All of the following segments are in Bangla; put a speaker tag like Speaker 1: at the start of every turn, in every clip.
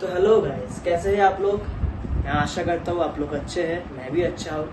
Speaker 1: तो हेलो गाइस कैसे हैं आप लोग? मैं आशा करता हूँ आप लोग अच्छे हैं, मैं भी अच्छा हूँ।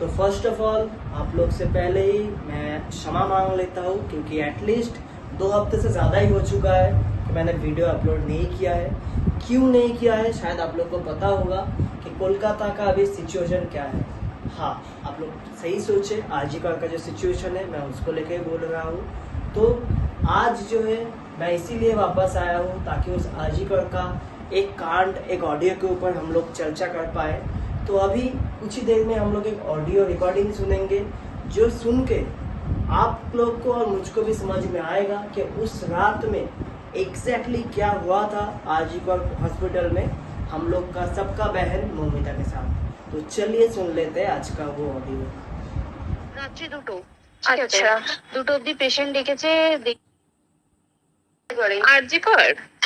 Speaker 1: तो फ़र्स्ट ऑफ़ ऑल आप लोग से पहले ही मैं क्षमा मांग लेता हूँ, क्योंकि एटलीस्ट दो हफ़्ते से ज़्यादा ही हो चुका है कि मैंने वीडियो अपलोड नहीं किया है। क्यों नहीं किया है? शायद आप लोग को पता होगा कि कोलकाता का अभी सिचुएशन क्या है। हाँ आप लोग सही सोचे आजीकर का जो सिचुएशन है, मैं उसको लेके बोल रहा हूँ। तो आज जो है, मैं इसीलिए वापस आया हूँ ताकि उस आजीकर का एक कांड एक ऑडियो के ऊपर हम लोग चर्चा कर पाए तो अभी कुछ ही देर में हम लोग एक ऑडियो रिकॉर्डिंग सुनेंगे जो सुन के आप लोग को और मुझको भी समझ में आएगा कि उस रात में एग्जैक्टली exactly क्या हुआ था आजीकर हॉस्पिटल में हम लोग का सबका बहन मोमिता के साथ तो चलिए सुन लेते हैं आज का वो ऑडियो
Speaker 2: রাত্রি দুটো ঠিক আছে
Speaker 3: আচ্ছা।
Speaker 2: দুটো অব্দি পেশেন্ট ডেকেছে দেখ-
Speaker 3: আরজি কর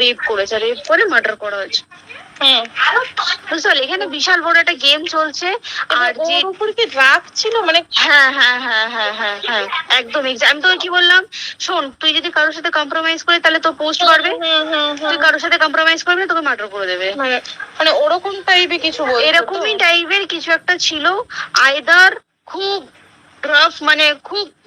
Speaker 2: রেপ করেছে রেপ করে মার্ডার করা হয়েছে। বুঝতে পারলি এখানে বিশাল বড় একটা গেম চলছে আর যে
Speaker 3: উপর কি রাগ ছিল? মানে
Speaker 2: হ্যাঁ হ্যাঁ হ্যাঁ হ্যাঁ হ্যাঁ হ্যাঁ একদম আমি তোকে কি বললাম? শোন তুই যদি কারোর সাথে কম্প্রোমাইজ করিস তাহলে তো পোস্ট করবে। তুই কারোর সাথে কম্প্রোমাইজ করবি তোকে মার্ডার করে দেবে।
Speaker 3: মানে মানে ওরকম টাইপের কিছু
Speaker 2: এরকমই টাইপের কিছু একটা ছিল। আইদার খুব রাফ মানে খুব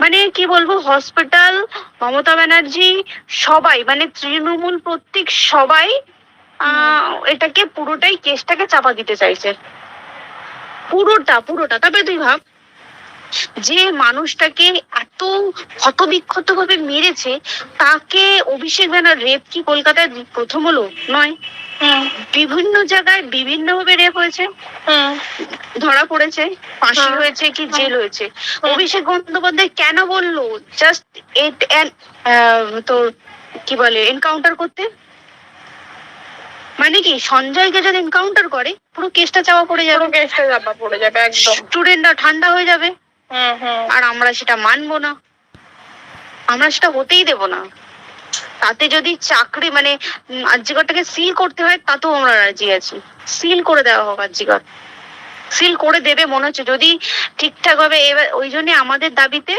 Speaker 2: মানে কি বলব হসপিটাল মমতা ব্যানার্জি সবাই মানে তৃণমূল প্রত্যেক সবাই আহ, এটাকে পুরোটাই কেসটাকে চাপা দিতে চাইছে। পুরোটা পুরোটা। তবে তুই ভাব যে মানুষটাকে এত ক্ষতবিক্ষত ভাবে মেরেছে তাকে অভিষেক ব্যানার রেপ কি কলকাতায় প্রথম হলো? নয়। বিভিন্ন জায়গায় বিভিন্ন ভাবে রেপ হয়েছে ধরা পড়েছে ফাঁসি
Speaker 3: হ্যাঁ।
Speaker 2: হয়েছে কি জেল হয়েছে। অভিষেক বন্দ্যোপাধ্যায় কেন বলল? জাস্ট এট তোর কি বলে এনকাউন্টার করতে? মানে কি সঞ্জয়কে যদি এনকাউন্টার করে পুরো কেসটা চাওয়া পড়ে যাবে।
Speaker 3: কেসটা চাপা পড়ে যাবে একদম।
Speaker 2: স্টুডেন্টরা ঠান্ডা হয়ে যাবে। আর আমরা সেটা মানবো না। আমরা সেটা হতেই দেব না। তাতে যদি চাকরি মানে আর্যিকরটাকে সিল করতে হয়, তাতেও আমরা রাজি আছি। সিল করে দেওয়া হোক আর্যিকর সিল করে দেবে মনে হচ্ছে। যদি ঠিকঠাক ভাবে এবার, ওই জন্য আমাদের দাবিতে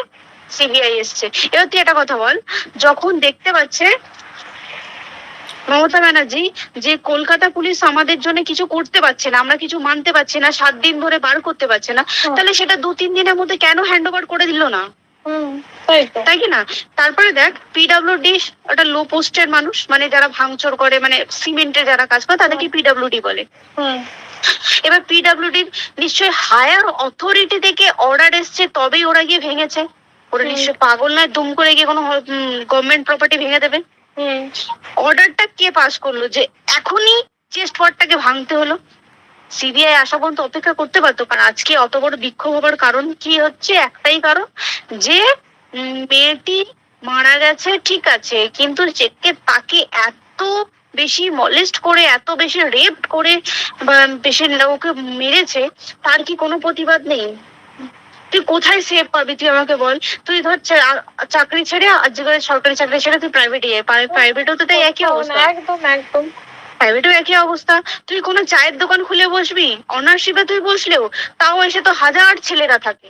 Speaker 2: সিবিআই এসছে। এবার তুই একটা কথা বল। যখন দেখতে পাচ্ছে মমতা ব্যানার্জি যে কলকাতা পুলিশ আমাদের জন্য কিছু করতে পারছে না আমরা কিছু মানতে পারছি না সাত দিন ধরে বার করতে পারছে না তাহলে সেটা দু তিন দিনের মধ্যে কেন হ্যান্ড ওভার করে দিল না?
Speaker 3: তাই
Speaker 2: কি না? তারপরে দেখ পিডাব্লিউডি একটা লো পোস্টের মানুষ মানে যারা ভাঙচুর করে মানে সিমেন্টের যারা কাজ করে তাদেরকে পিডাব্লিউডি বলে।
Speaker 3: হুম।
Speaker 2: এবার পিডাব্লিউডি নিশ্চয়ই হায়ার অথরিটি থেকে অর্ডার এসছে তবেই ওরা গিয়ে ভেঙেছে। ওরা। নিশ্চয়ই পাগল নয় দুম করে গিয়ে কোনো গভর্নমেন্ট প্রপার্টি ভেঙে দেবে। অর্ডারটা কে পাস করল? যে এখনই চেস্ট ওয়ার্ডটাকে ভাঙতে হলো। সিবিআই আসা পর্যন্ত অপেক্ষা করতে পারতো, কারণ আজকে অত বড় বিক্ষোভ হবার কারণ কি হচ্ছে? একটাই কারণ যে মেয়েটি মারা গেছে, ঠিক আছে, কিন্তু চেককে তাকে এত বেশি মলেস্ট করে, এত বেশি রেপ করে বেশি ওকে মেরেছে, তার কি কোনো প্রতিবাদ নেই? তুই কোথায় সেভ পাবি? তুই আমাকে বল। তুই ধর চাকরি ছেড়ে আজ সরকারি চাকরি ছেড়ে তুই প্রাইভেটে যাই প্রাইভেটও তো তাই একই অবস্থা।
Speaker 3: একদম একদম।
Speaker 2: প্রাইভেটেও একই অবস্থা। তুই কোনো চায়ের দোকান খুলে বসবি? অনার্সিপে তুই বসলেও তাও এসে তো হাজার ছেলেরা থাকে।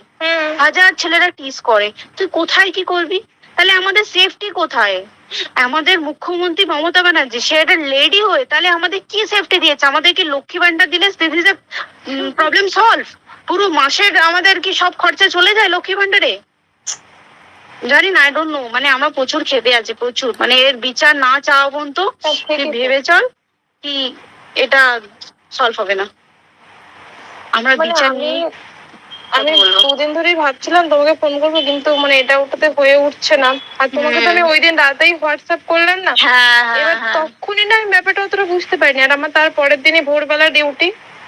Speaker 2: হাজার ছেলেরা টিস করে। তুই কোথায় কি করবি? তাহলে আমাদের সেফটি কোথায়? আমাদের মুখ্যমন্ত্রী মমতা ব্যানার্জি সে একটা লেডি হয়ে তাহলে আমাদের কি সেফটি দিয়েছে? আমাদেরকে লক্ষ্মী ভান্ডার দিলে প্রবলেম সলভ পুরো মাসের আমাদের কি সব খরচা চলে যায় লক্ষ্মী ভান্ডারে জানি না আই ডোন্ট নো মানে আমরা প্রচুর খেপে আছি প্রচুর। মানে এর বিচার না চাওয়া পর্যন্ত ভেবে চল কি এটা সলভ হবে না। আমরা
Speaker 3: মানে
Speaker 2: বিচার
Speaker 3: আমি
Speaker 2: নিয়ে
Speaker 3: আমি দুদিন ধরেই ভাবছিলাম তোমাকে ফোন করব কিন্তু মানে এটা ওটাতে হয়ে উঠছে না। আর তোমাকে তো আমি ওই দিন রাতেই হোয়াটসঅ্যাপ করলাম না।
Speaker 2: হ্যাঁ
Speaker 3: এবার
Speaker 2: হ্যাঁ।
Speaker 3: তখনই না আমি ব্যাপারটা অতটা বুঝতে পারিনি। আর আমার তার পরের দিনই ভোরবেলা ডিউটি
Speaker 2: হ্যাঁ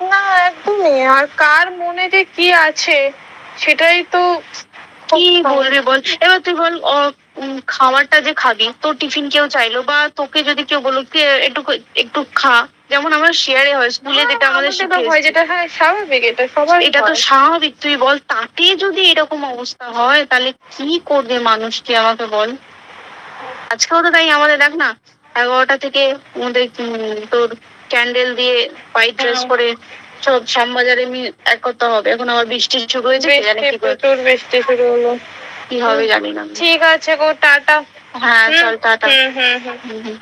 Speaker 3: না একদমই। আর কার মনে যে কি আছে সেটাই তো
Speaker 2: কি বলবি বল? এবার তুই বল খাবারটা যে খাবি তোর টিফিন কেউ চাইলো বা তোকে যদি কেউ বলো "কে একটু একটু খা। যেমন আমরা শেয়ারে হয় স্কুলে যেটা আমাদের
Speaker 3: হয় যেটা হ্যাঁ স্বাভাবিক এটা সবার
Speaker 2: এটা তো স্বাভাবিক তুই বল তাতে যদি এরকম অবস্থা হয় তাহলে কি করবে মানুষ তুই আমাকে বল? আজকেও তো তাই আমাদের দেখ না এগারোটা থেকে আমাদের উম, তোর ক্যান্ডেল দিয়ে হোয়াইট ড্রেস। পরে সব শ্যামবাজারে আমি এক করতে হবে। এখন আবার বৃষ্টি শুরু হয়েছে
Speaker 3: প্রচুর বৃষ্টি শুরু হলো।
Speaker 2: কি হবে জানি না।
Speaker 3: ঠিক আছে গো টাটা।
Speaker 2: হ্যাঁ চল টাটা।
Speaker 3: হুম।
Speaker 2: হুম, হুম।